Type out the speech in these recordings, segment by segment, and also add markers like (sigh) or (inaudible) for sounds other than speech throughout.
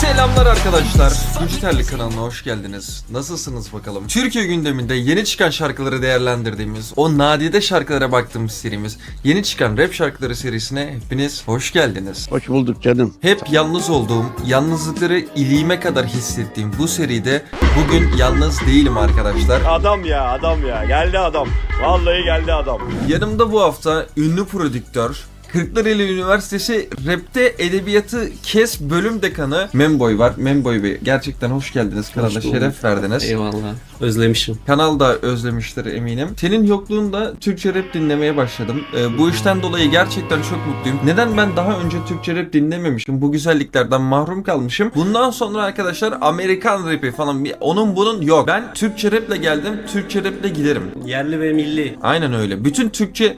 Selamlar arkadaşlar. Dijitalli kanalına hoş geldiniz. Nasılsınız bakalım? Türkiye gündeminde yeni çıkan şarkıları değerlendirdiğimiz, o nadide şarkılara baktığımız serimiz, yeni çıkan rap şarkıları serisine hepiniz hoş geldiniz. Hoş bulduk canım. Hep yalnız olduğum, yalnızlıkları iliğime kadar hissettiğim bu seride bugün yalnız değilim arkadaşlar. Adam ya adam ya geldi adam. Vallahi geldi adam. Yanımda bu hafta ünlü prodüktör, Kırklareli Üniversitesi Rap'te Edebiyatı Kes bölüm dekanı Memboy var. Memboy Bey gerçekten hoş geldiniz. Kanala bulduk. şeref verdiniz. Eyvallah. Özlemişim. Kanal da özlemiştir eminim. Senin yokluğunda Türkçe rap dinlemeye başladım. Ee, bu işten dolayı gerçekten çok mutluyum. Neden ben daha önce Türkçe rap dinlememişim? Bu güzelliklerden mahrum kalmışım. Bundan sonra arkadaşlar Amerikan rapi falan bir- onun bunun yok. Ben Türkçe raple geldim. Türkçe raple giderim. Yerli ve milli. Aynen öyle. Bütün Türkçe...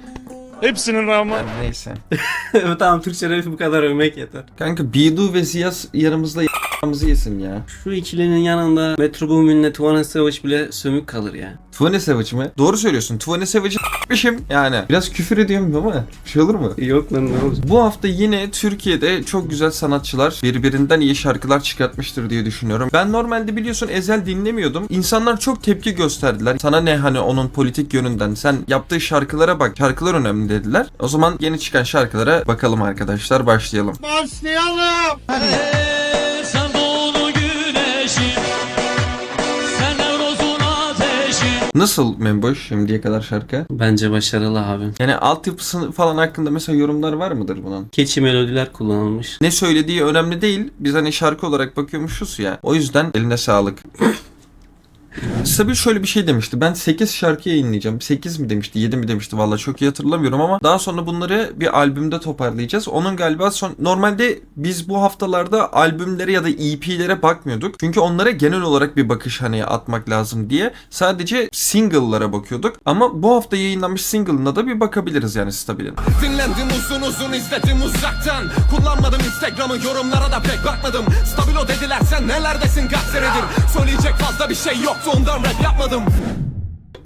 Hepsinin rağmen. Yani neyse. (laughs) tamam Türkçe rapi bu kadar övmek yeter. Kanka Bidu ve Ziyas yanımızda y***mızı yesin ya. Şu ikilinin yanında Metro Boomin'le Tuvanet Savaş bile sömük kalır ya. Twenty Savage mi? Doğru söylüyorsun. Twenty Savage'ı ***mişim yani. Biraz küfür ediyorum ama bir şey olur mu? Yok lan ne olacak? Bu hafta yine Türkiye'de çok güzel sanatçılar birbirinden iyi şarkılar çıkartmıştır diye düşünüyorum. Ben normalde biliyorsun Ezel dinlemiyordum. İnsanlar çok tepki gösterdiler. Sana ne hani onun politik yönünden sen yaptığı şarkılara bak. Şarkılar önemli dediler. O zaman yeni çıkan şarkılara bakalım arkadaşlar. Başlayalım. Sen Nasıl Memboş şimdiye kadar şarkı? Bence başarılı abi. Yani altyapısı falan hakkında mesela yorumlar var mıdır bunun? Keçi melodiler kullanılmış. Ne söylediği önemli değil. Biz hani şarkı olarak bakıyormuşuz ya. O yüzden eline sağlık. Sabi şöyle bir şey demişti. Ben 8 şarkı yayınlayacağım. 8 mi demişti, 7 mi demişti valla çok iyi hatırlamıyorum ama daha sonra bunları bir albümde toparlayacağız. Onun galiba son normalde biz bu haftalarda albümlere ya da EP'lere bakmıyorduk. Çünkü onlara genel olarak bir bakış hani atmak lazım diye. Sadece single'lara bakıyorduk. Ama bu hafta yayınlanmış single'ına da bir bakabiliriz yani Stabil'in. Dinlendim uzun uzun izledim uzaktan Kullanmadım Instagram'ı yorumlara da pek bakmadım Stabilo dediler sen nelerdesin kaç Söyleyecek fazla bir şey yoktu ondan rap yapmadım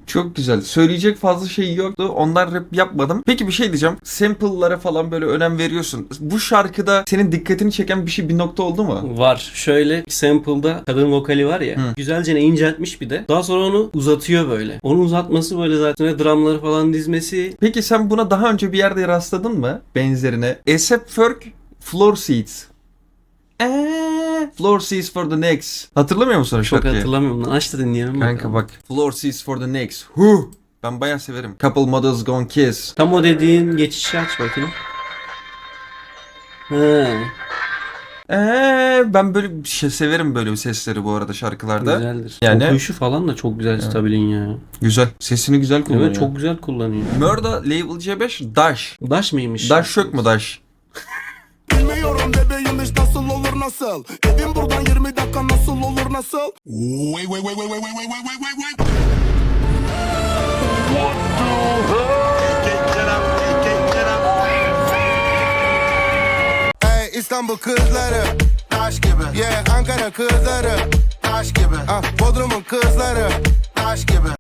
Çok güzel. Söyleyecek fazla şey yoktu. Ondan rap yapmadım. Peki bir şey diyeceğim. Sample'lara falan böyle önem veriyorsun. Bu şarkıda senin dikkatini çeken bir şey bir nokta oldu mu? Var. Şöyle sample'da kadın vokali var ya. Hı. Güzelce inceltmiş bir de. Daha sonra onu uzatıyor böyle. Onu uzatması böyle zaten drumları falan dizmesi. Peki sen buna daha önce bir yerde rastladın mı? Benzerine. Esep Ferg Floor Seats. Eee, floor Seats for the Next. Hatırlamıyor musun o Çok şarkıyı? hatırlamıyorum lan. Aç da dinleyelim. Kanka bakalım. bak. Floor Seats for the Next. Huh. Ben bayağı severim. Couple Mothers Gone Kiss. Tam o dediğin geçişi aç bakayım. He, Eee, ben böyle bir şey severim böyle sesleri bu arada şarkılarda. güzeldir. Yani-. Okuyuşu falan da çok güzel Stabil'in ya. Güzel. Sesini güzel kullanıyor. Evet çok güzel kullanıyor. Murda Label C5 Dash. Daş mıymış? Dash yok mu Dash? Bilmiyorum bebeğim iş nasıl nasıl? Evim buradan 20 dakika nasıl olur nasıl? Wait wait wait wait wait wait wait wait wait wait. Hey İstanbul kızları. Taş gibi. Yeah Ankara kızları. Taş gibi. Ah, Bodrum'un kızları. Taş gibi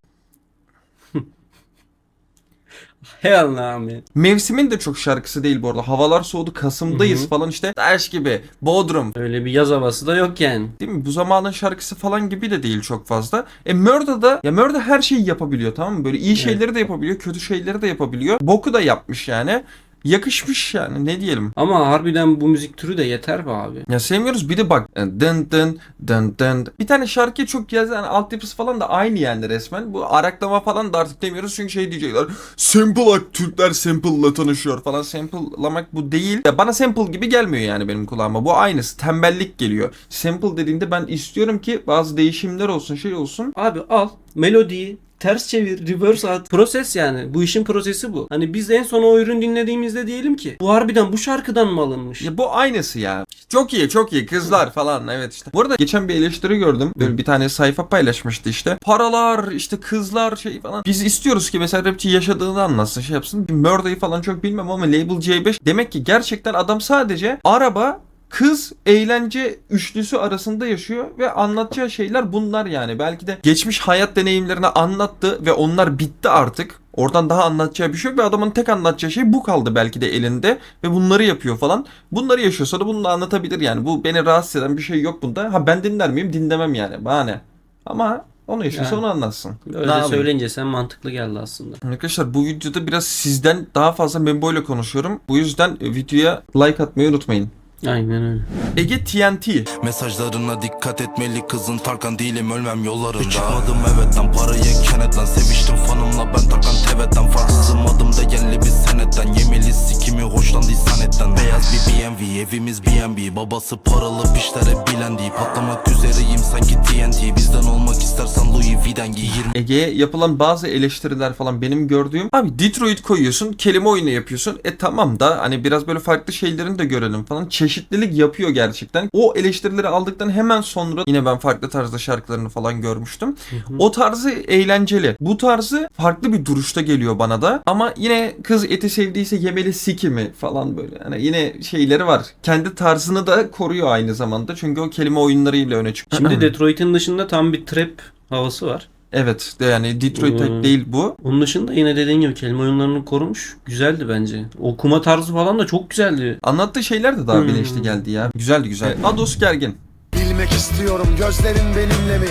Hey Allah'ım ya. Mevsimin de çok şarkısı değil bu arada. Havalar soğudu. Kasım'dayız falan işte. Dash gibi. Bodrum. Öyle bir yaz havası da yok yani. Değil mi? Bu zamanın şarkısı falan gibi de değil çok fazla. E Murda da ya Murda her şeyi yapabiliyor tamam mı? Böyle iyi şeyleri de yapabiliyor, kötü şeyleri de yapabiliyor. Boku da yapmış yani. Yakışmış yani ne diyelim. Ama harbiden bu müzik türü de yeter be abi. Ya sevmiyoruz bir de bak e, dın dın dın dın bir tane şarkı çok yazan yani altyapısı falan da aynı yani resmen. Bu araklama falan da artık demiyoruz çünkü şey diyecekler. Sample Türkler sample'la tanışıyor falan. Sample'lamak bu değil. Ya bana sample gibi gelmiyor yani benim kulağıma. Bu aynısı. Tembellik geliyor. Sample dediğinde ben istiyorum ki bazı değişimler olsun şey olsun. Abi al melodiyi ters çevir, reverse at. Proses yani. Bu işin prosesi bu. Hani biz en son o ürün dinlediğimizde diyelim ki bu harbiden bu şarkıdan mı alınmış? Ya bu aynısı ya. Çok iyi çok iyi kızlar falan evet işte. Bu arada geçen bir eleştiri gördüm. Böyle bir tane sayfa paylaşmıştı işte. Paralar işte kızlar şey falan. Biz istiyoruz ki mesela rapçi yaşadığını anlatsın şey yapsın. Murda'yı falan çok bilmem ama Label C5 demek ki gerçekten adam sadece araba kız eğlence üçlüsü arasında yaşıyor ve anlatacağı şeyler bunlar yani. Belki de geçmiş hayat deneyimlerini anlattı ve onlar bitti artık. Oradan daha anlatacağı bir şey yok ve adamın tek anlatacağı şey bu kaldı belki de elinde ve bunları yapıyor falan. Bunları yaşıyorsa da bunu da anlatabilir yani. Bu beni rahatsız eden bir şey yok bunda. Ha ben dinler miyim? Dinlemem yani. Bana ne? Ama onu yaşıyorsa Yani. onu anlatsın. Öyle Ne söyleyince sen mantıklı geldi aslında. Arkadaşlar bu videoda biraz sizden daha fazla Membo ile konuşuyorum. Bu yüzden videoya like atmayı unutmayın. Aynen öyle. Ege TNT. Mesajlarına dikkat etmeli kızın Tarkan değilim ölmem yollarında Çıkmadım evetten parayı kenetlen Seviştim fanımla ben Tarkan tevetten Farksızım adımda yerli bir senetten Yemeli sikimi hoşlandıysan etten Beyaz bir BMW evimiz B&B Babası paralı pişlere bilendi Patlamak üzereyim sanki TNT Bizden olmak istersen Louis Vuitton giy 20 Ege'ye yapılan bazı eleştiriler falan benim gördüğüm. Abi Detroit koyuyorsun, kelime oyunu yapıyorsun. E tamam da hani biraz böyle farklı şeylerini de görelim falan. Çeşitlilik yapıyor gerçekten. O eleştirileri aldıktan hemen sonra yine ben farklı tarzda şarkılarını falan görmüştüm. O tarzı eğlenceli. Bu tarzı farklı bir duruşta geliyor bana da. Ama yine kız eti sevdiyse yemeli siki mi falan böyle. Hani yine şeyleri var. Kendi tarzını da koruyor aynı zamanda. Çünkü o kelime oyunlarıyla öne çıkıyor. Şimdi Detroit'in dışında tam bir trap havası var. Evet de yani Detroit Hmm. değil bu. Onun dışında yine dediğin gibi kelime oyunlarını korumuş. Güzeldi bence. Okuma tarzı falan da çok güzeldi. Anlattığı şeyler de daha Hmm. bilinçli geldi ya. Güzeldi güzel. Ados Gergin. Bilmek istiyorum gözlerin benimle mi?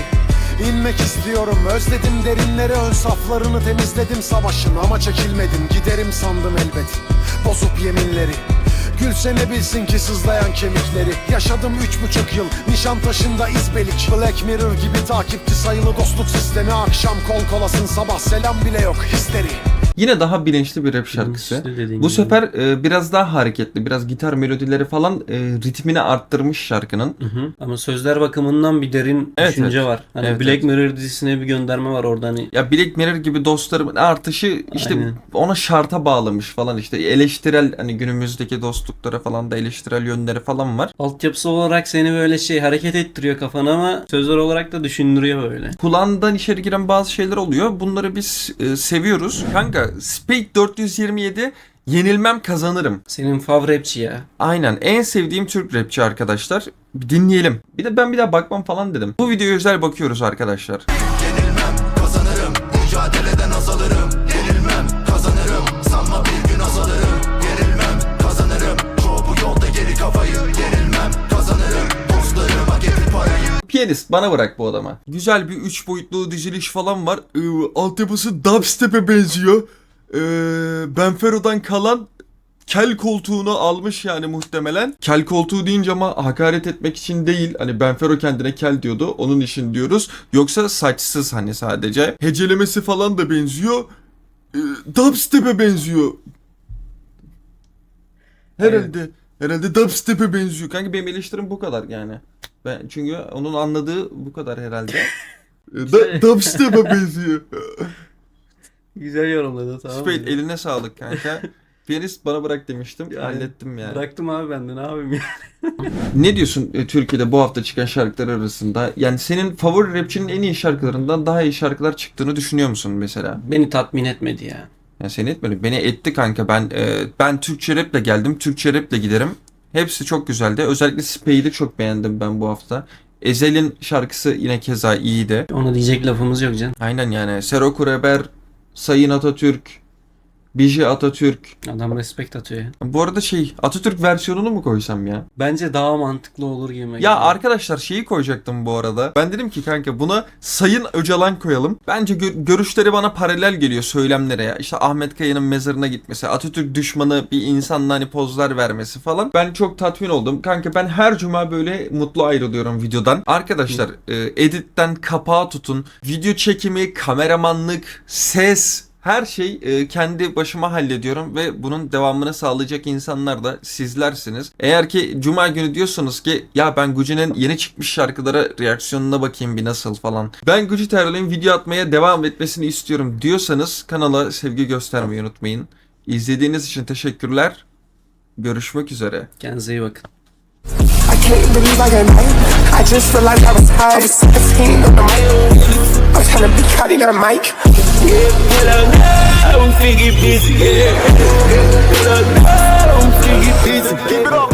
İnmek istiyorum özledim derinleri ön saflarını temizledim savaşın ama çekilmedim giderim sandım elbet bozup yeminleri Gülsene bilsin ki sızlayan kemikleri Yaşadım üç buçuk yıl Nişantaşı'nda izbelik Black Mirror gibi takipçi sayılı dostluk sistemi. Akşam kol kolasın sabah selam bile yok. Histeri Yine daha bilinçli bir rap şarkısı. Bilinçli Bu sefer e, biraz daha hareketli, biraz gitar melodileri falan e, ritmini arttırmış şarkının. Hı hı. Ama sözler bakımından bir derin Evet, düşünce evet. var. Hani Evet, Black evet. Mirror dizisine bir gönderme var orada hani. Ya Black Mirror gibi dostlarımın artışı işte Aynen. ona şarta bağlamış falan işte eleştirel hani günümüzdeki dostluklara falan da eleştirel yönleri falan var. Altyapısı olarak seni böyle şey hareket ettiriyor kafana ama sözler olarak da düşündürüyor böyle. Kulağından içeri giren bazı şeyler oluyor. Bunları biz e, seviyoruz. Kanka Spade 427 yenilmem kazanırım. Senin fav rapçi ya. Aynen en sevdiğim Türk rapçi arkadaşlar. Bir dinleyelim. Bir de ben bir daha bakmam falan dedim. Bu videoya özel bakıyoruz arkadaşlar. Yenilmem kazanırım Mücadeleden azalırım Piyanist bana bırak bu adama. Güzel bir 3 boyutlu diziliş falan var. Ee, altyapısı dubstep'e benziyor. Ee, Benfero'dan kalan kel koltuğunu almış yani muhtemelen. Kel koltuğu deyince ama hakaret etmek için değil. Hani Benfero kendine kel diyordu. Onun için diyoruz. Yoksa saçsız hani sadece. Hecelemesi falan da benziyor. Ee, dubstep'e benziyor. Herhalde. Herhalde dubstep'e benziyor. Kanka benim eleştirim bu kadar yani. Ben çünkü onun anladığı bu kadar herhalde. (laughs) Da, dubstep'e (laughs) benziyor. Güzel yorumladı tamam. Spade eline sağlık kanka. (laughs) Piyanist bana bırak demiştim. Yani Hallettim yani. Bıraktım abi ben de ne yapayım ya. Ne diyorsun e, Türkiye'de bu hafta çıkan şarkılar arasında? Yani senin favori rapçinin en iyi şarkılarından daha iyi şarkılar çıktığını düşünüyor musun mesela? Beni tatmin etmedi ya. Ya seni etmedi. Beni etti kanka. Ben e, ben Türkçe raple geldim. Türkçe raple giderim. Hepsi çok güzeldi. Özellikle Spade'i çok beğendim ben bu hafta. Ezel'in şarkısı yine keza iyiydi. Ona diyecek lafımız yok can. Aynen yani. Sero Kureber, Sayın Atatürk, Biji Atatürk. Adam respekt atıyor ya. Bu arada şey Atatürk versiyonunu mu koysam ya? Bence daha mantıklı olur gibi. Ya geliyor. arkadaşlar şeyi koyacaktım bu arada. Ben dedim ki kanka buna Sayın Öcalan koyalım. Bence gö- görüşleri bana paralel geliyor söylemlere ya. İşte Ahmet Kaya'nın mezarına gitmesi, Atatürk düşmanı bir insanla hani pozlar vermesi falan. Ben çok tatmin oldum. Kanka ben her cuma böyle mutlu ayrılıyorum videodan. Arkadaşlar e, editten kapağı tutun. Video çekimi, kameramanlık, ses her şey e, kendi başıma hallediyorum ve bunun devamını sağlayacak insanlar da sizlersiniz. Eğer ki cuma günü diyorsanız ki ya ben Gucci'nin yeni çıkmış şarkılara reaksiyonuna bakayım bir nasıl falan. Ben Gucci Terror'ın video atmaya devam etmesini istiyorum diyorsanız kanala sevgi göstermeyi unutmayın. İzlediğiniz için teşekkürler. Görüşmek üzere. Kendinize iyi bakın. couldn't believe I got. I just realized I was high. I was 17 on the mic. I was trying to be cutting on a mic. Yeah, I'm busy. Yeah, I'm busy. Keep it up.